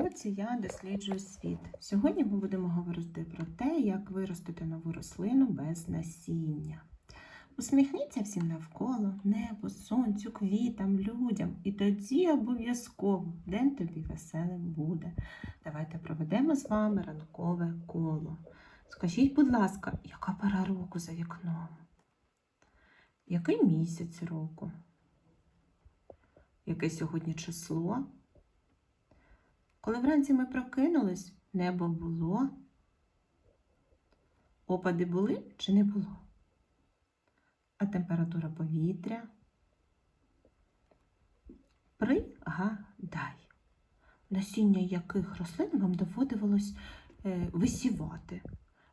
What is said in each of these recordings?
уроці я досліджую світ. Сьогодні ми будемо говорити про те, як виростити нову рослину без насіння. Усміхніться всім навколо, небу, сонцю, квітам, людям, і тоді обов'язково день тобі веселим буде. Давайте проведемо з вами ранкове коло. Скажіть, будь ласка, яка пора року за вікном? Який місяць року? Яке сьогодні число? Коли вранці ми прокинулись, небо було. Опади були чи не було? А температура повітря? Пригадай, насіння яких рослин вам доводилось е, висівати.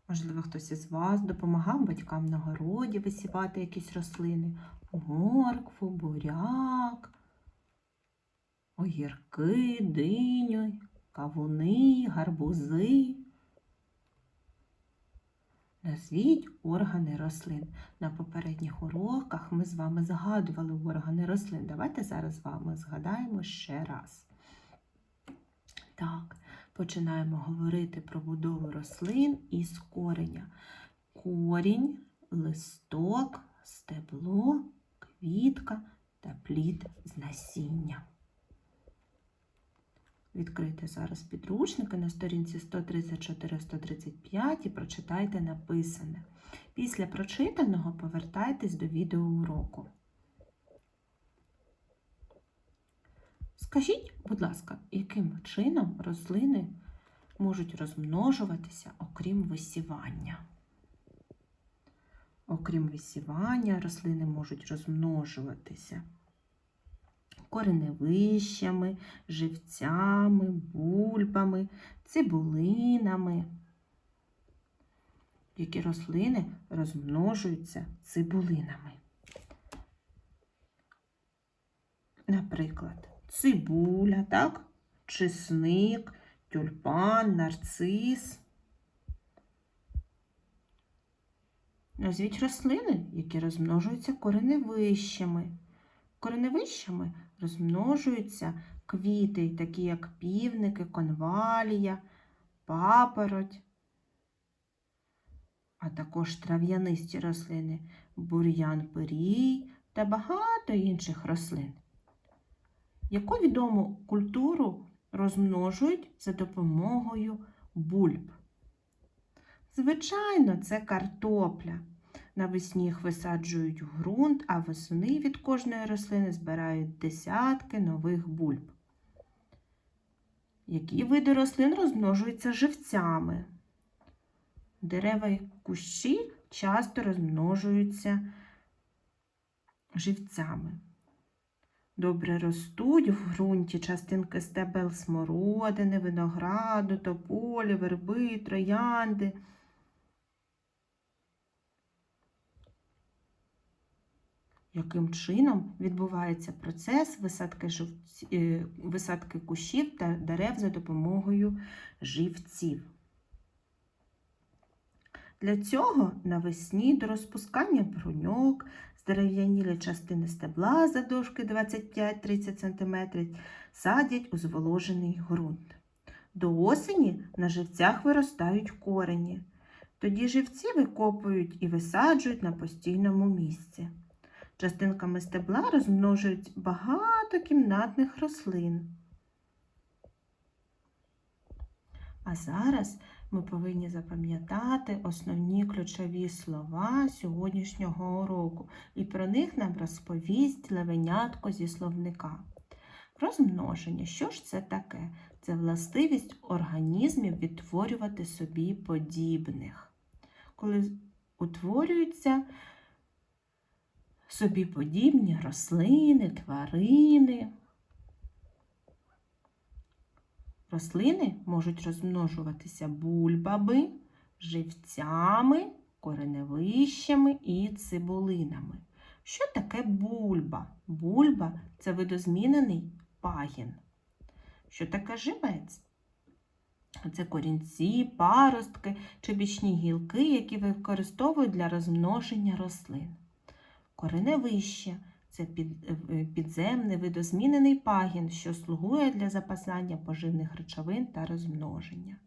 Можливо, хтось із вас допомагав батькам на городі висівати якісь рослини. Моркву, буряк, огірки, диню, кавуни, гарбузи. Назвіть органи рослин. На попередніх уроках ми з вами згадували органи рослин. Давайте зараз з вами згадаємо ще раз. Так, починаємо говорити про будову рослин із кореня. Корінь, листок, стебло, квітка та плід з насіння. Відкрийте зараз підручники на сторінці 134-135 і прочитайте написане. Після прочитаного повертайтесь до відеоуроку. Скажіть, будь ласка, яким чином рослини можуть розмножуватися, окрім висівання? Окрім висівання, рослини можуть розмножуватися кореневищами, живцями, бульбами, цибулинами. Які рослини розмножуються цибулинами. Наприклад, цибуля, так? чесник, тюльпан, нарцис. Назвіть рослини, які розмножуються кореневищами. Кореневищами розмножуються квіти, такі як півники, конвалія, папороть, а також трав'янисті рослини, бур'ян пирій та багато інших рослин. Яку відому культуру розмножують за допомогою бульб? Звичайно, це картопля. Навесні їх висаджують в ґрунт, а восени від кожної рослини збирають десятки нових бульб. Які види рослин розмножуються живцями? Дерева і кущі часто розмножуються живцями. Добре ростуть в ґрунті частинки стебел смородини, винограду, тополі, верби, троянди. Яким чином відбувається процес висадки, жив... е, висадки кущів та дерев за допомогою живців. Для цього навесні до розпускання бруньок здерев'яніли частини стебла задовжки 25-30 см садять у зволожений ґрунт. До осені на живцях виростають корені. Тоді живці викопують і висаджують на постійному місці. Частинками стебла розмножують багато кімнатних рослин. А зараз ми повинні запам'ятати основні ключові слова сьогоднішнього уроку, і про них нам розповість левенятко зі словника. Розмноження. Що ж це таке? Це властивість організмів відтворювати собі подібних. Коли утворюються собі подібні рослини, тварини. Рослини можуть розмножуватися бульбами, живцями, кореневищами і цибулинами. Що таке бульба? Бульба це видозмінений пагін. Що таке живець? Це корінці, паростки чи бічні гілки, які використовують для розмноження рослин. Кореневище це е, підземний видозмінений пагін, що слугує для запасання поживних речовин та розмноження.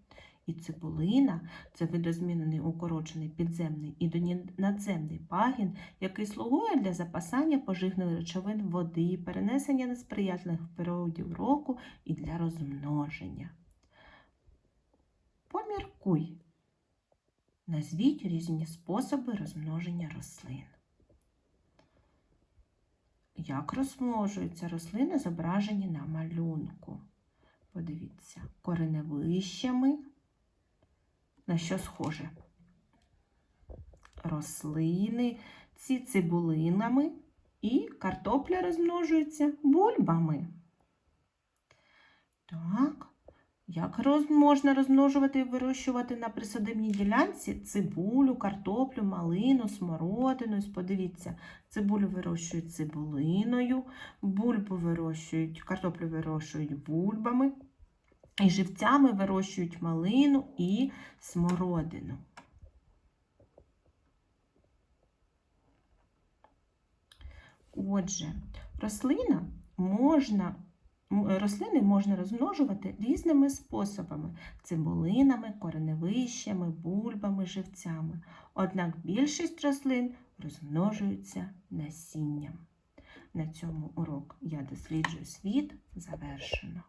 І цибулина це видозмінений укорочений підземний і надземний пагін, який слугує для запасання поживних речовин води, перенесення несприятливих періодів року і для розмноження. Поміркуй. Назвіть різні способи розмноження рослин. Як розмножуються рослини, зображені на малюнку? Подивіться, кореневищами. На що схоже? Рослини, ці цибулинами і картопля розмножується бульбами. Так, як роз, можна розмножувати і вирощувати на присадибній ділянці цибулю, картоплю, малину, смородину? Подивіться, цибулю вирощують цибулиною, бульбу вирощують, картоплю вирощують бульбами, і живцями вирощують малину і смородину. Отже, рослина можна Рослини можна розмножувати різними способами: цибулинами, кореневищами, бульбами, живцями. Однак більшість рослин розмножуються насінням. На цьому урок Я досліджую світ завершено.